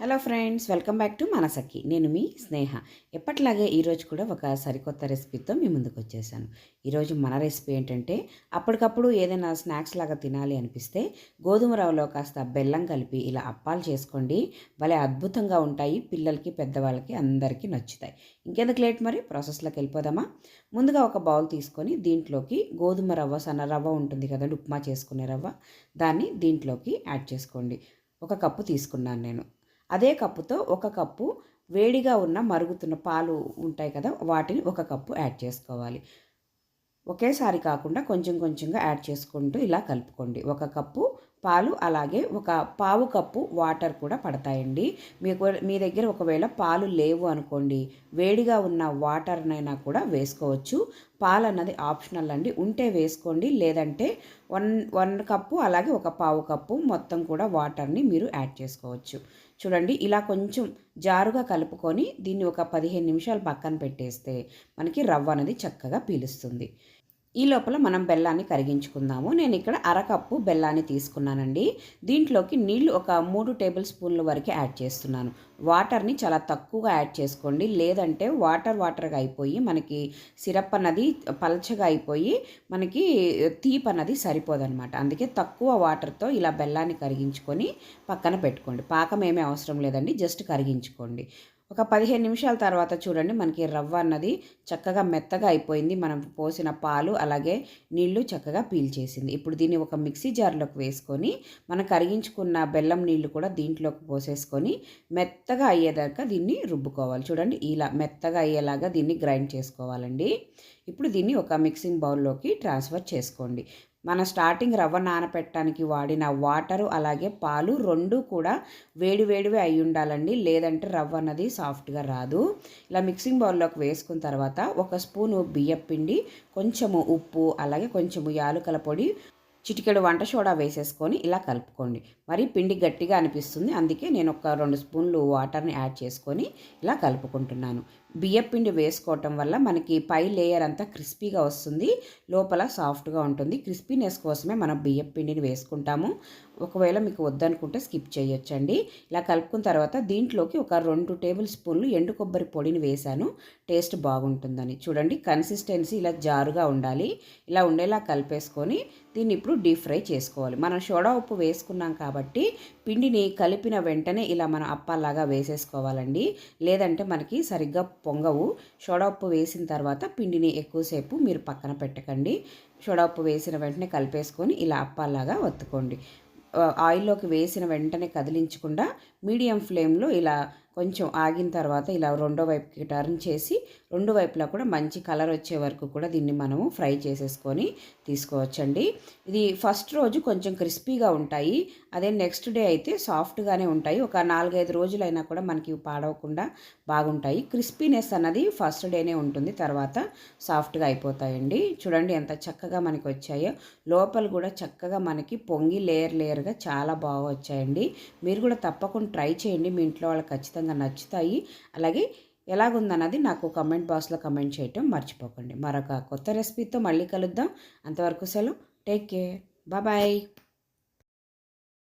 Hello friends welcome back to మనసకి నేను మీ స్నేహ. ఎప్పట్లాగే ఈరోజు కూడా ఒక సరికొత్త రెసిపీతో మీ ముందుకు వచ్చేసాను. ఈరోజు మన రెసిపీ ఏంటంటే అప్పటికప్పుడు ఏదైనా స్నాక్స్ లాగా తినాలి అనిపిస్తే గోధుమ రవ్వలో కాస్త బెల్లం కలిపి ఇలా అప్పాలు చేసుకోండి. భలే అద్భుతంగా ఉంటాయి పిల్లలకి పెద్దవాళ్ళకి అందరికీ నచ్చుతాయి. ఇంకెందుకు లేట్ మరి? ప్రాసెస్లోకి వెళ్ళిపోదామా? ముందుగా ఒక బౌల్ తీసుకొని దీంట్లోకి గోధుమ రవ్వ సన్న రవ్వ ఉంటుంది కదండి ఉప్మా చేసుకునే రవ్వ దాన్ని దీంట్లోకి యాడ్ చేసుకోండి. ఒక కప్పు తీసుకున్నాను నేను. అదే కప్పుతో ఒక కప్పు వేడిగా ఉన్న మరుగుతున్న పాలు ఉంటాయి కదా వాటిని ఒక కప్పు యాడ్ చేసుకోవాలి. ఒకేసారి కాకుండా కొంచెం కొంచెంగా యాడ్ చేసుకుంటూ ఇలా కలుపుకోండి. ఒక కప్పు పాలు అలాగే ఒక పావు కప్పు వాటర్ కూడా పడతాయండి. మీకు మీ దగ్గర ఒకవేళ పాలు లేవు అనుకోండి వేడిగా ఉన్న వాటర్నైనా కూడా వేసుకోవచ్చు. పాలు అన్నది ఆప్షనల్ అండి. ఉంటే వేసుకోండి లేదంటే వన్ వన్ కప్పు అలాగే ఒక పావు కప్పు మొత్తం కూడా వాటర్ని మీరు యాడ్ చేసుకోవచ్చు. చూడండి ఇలా కొంచెం జారుగా కలుపుకొని దీన్ని ఒక పదిహేను నిమిషాలు పక్కన పెట్టేస్తే మనకి రవ్వ అనేది చక్కగా పీలుస్తుంది. ఈ లోపల మనం బెల్లాన్ని కరిగించుకుందాము. నేను ఇక్కడ అరకప్పు బెల్లాన్ని తీసుకున్నానండి. దీంట్లోకి నీళ్ళు ఒక మూడు టేబుల్ స్పూన్ల వరకు యాడ్ చేస్తున్నాను. వాటర్ని చాలా తక్కువగా యాడ్ చేసుకోండి. లేదంటే వాటర్ వాటర్గా అయిపోయి మనకి సిరప్ అన్నది పలచగా అయిపోయి మనకి తీపి అన్నది సరిపోదన్నమాట అందుకే తక్కువ వాటర్తో ఇలా బెల్లాన్ని కరిగించుకొని పక్కన పెట్టుకోండి. పాకం ఏమీ అవసరం లేదండి. జస్ట్ కరిగించుకోండి. ఒక పదిహేను నిమిషాల తర్వాత చూడండి మనకి రవ్వ అన్నది చక్కగా మెత్తగా అయిపోయింది. మనం పోసిన పాలు అలాగే నీళ్ళు చక్కగా పీల్చేసింది. ఇప్పుడు దీన్ని ఒక మిక్సీ జార్లోకి వేసుకొని మనం కరిగించుకున్న బెల్లం నీళ్ళు కూడా దీంట్లోకి పోసేసుకొని మెత్తగా అయ్యేదాకా దీన్ని రుబ్బుకోవాలి. చూడండి ఇలా మెత్తగా అయ్యేలాగా దీన్ని గ్రైండ్ చేసుకోవాలండి. ఇప్పుడు దీన్ని ఒక మిక్సింగ్ బౌల్లోకి ట్రాన్స్ఫర్ చేసుకోండి. మన స్టార్టింగ్ రవ్వ నానపెట్టడానికి వాడిన వాటరు అలాగే పాలు రెండు కూడా వేడివేడివి అయి ఉండాలండి. లేదంటే రవ్వ అన్నది సాఫ్ట్గా రాదు. ఇలా మిక్సింగ్ బౌల్లోకి వేసుకున్న తర్వాత ఒక స్పూను బియ్యం పిండి కొంచెము ఉప్పు అలాగే కొంచెము యాలుకల పొడి చిటికెడు వంట సోడా వేసేసుకొని ఇలా కలుపుకోండి. మరి పిండి గట్టిగా అనిపిస్తుంది. అందుకే నేను ఒక రెండు స్పూన్లు వాటర్ని యాడ్ చేసుకొని ఇలా కలుపుకుంటున్నాను. బియ్యపిండి వేసుకోవటం వల్ల మనకి పై లేయర్ అంతా క్రిస్పీగా వస్తుంది. లోపల సాఫ్ట్గా ఉంటుంది. క్రిస్పీనెస్ కోసమే మనం బియ్యపిండిని వేసుకుంటాము. ఒకవేళ మీకు వద్దనుకుంటే స్కిప్ చేయొచ్చండి. ఇలా కలుపుకున్న తర్వాత దీంట్లోకి ఒక రెండు టేబుల్ స్పూన్లు ఎండు కొబ్బరి పొడిని వేశాను. టేస్ట్ బాగుంటుందని. చూడండి కన్సిస్టెన్సీ ఇలా జారుగా ఉండాలి. ఇలా ఉండేలా కలిపేసుకొని దీన్ని ఇప్పుడు డీప్ ఫ్రై చేసుకోవాలి. మనం సోడా ఉప్పు వేసుకున్నాం కాబట్టి పిండిని కలిపిన వెంటనే ఇలా మనం అప్పాలాగా వేసేసుకోవాలండి. లేదంటే మనకి సరిగ్గా పొంగవు. సోడా ఉప్పు వేసిన తర్వాత పిండిని ఎక్కువసేపు మీరు పక్కన పెట్టకండి. సోడా ఉప్పు వేసిన వెంటనే కలిపేసుకొని ఇలా అప్పాలాగా వత్తుకోండి. ఆయిల్లోకి వేసిన వెంటనే కదిలించకుండా మీడియం ఫ్లేమ్లో ఇలా కొంచెం ఆగిన తర్వాత ఇలా రెండో వైపుకి టర్న్ చేసి రెండు వైపులా కూడా మంచి కలర్ వచ్చే వరకు కూడా దీన్ని మనము ఫ్రై చేసేసుకొని తీసుకోవచ్చండి. ఇది ఫస్ట్ రోజు కొంచెం క్రిస్పీగా ఉంటాయి. అదే నెక్స్ట్ డే అయితే సాఫ్ట్గానే ఉంటాయి. ఒక నాలుగైదు రోజులైనా కూడా మనకి పాడవకుండా బాగుంటాయి. క్రిస్పీనెస్ అన్నది ఫస్ట్ డేనే ఉంటుంది. తర్వాత సాఫ్ట్గా అయిపోతాయండి. చూడండి ఎంత చక్కగా మనకి వచ్చాయో. లోపల కూడా చక్కగా మనకి పొంగి లేయర్ లేయర్గా చాలా బాగా వచ్చాయండి. మీరు కూడా తప్పకుండా ట్రై చేయండి. మీ ఇంట్లో వాళ్ళకి ఖచ్చితంగా నచ్చుతాయి. అలాగే ఎలాగుందన్నది నాకు కమెంట్ బాక్స్లో కమెంట్ చేయటం మర్చిపోకండి. మరొక కొత్త రెసిపీతో మళ్ళీ కలుద్దాం. అంతవరకు సెలవు. Take care. బాయ్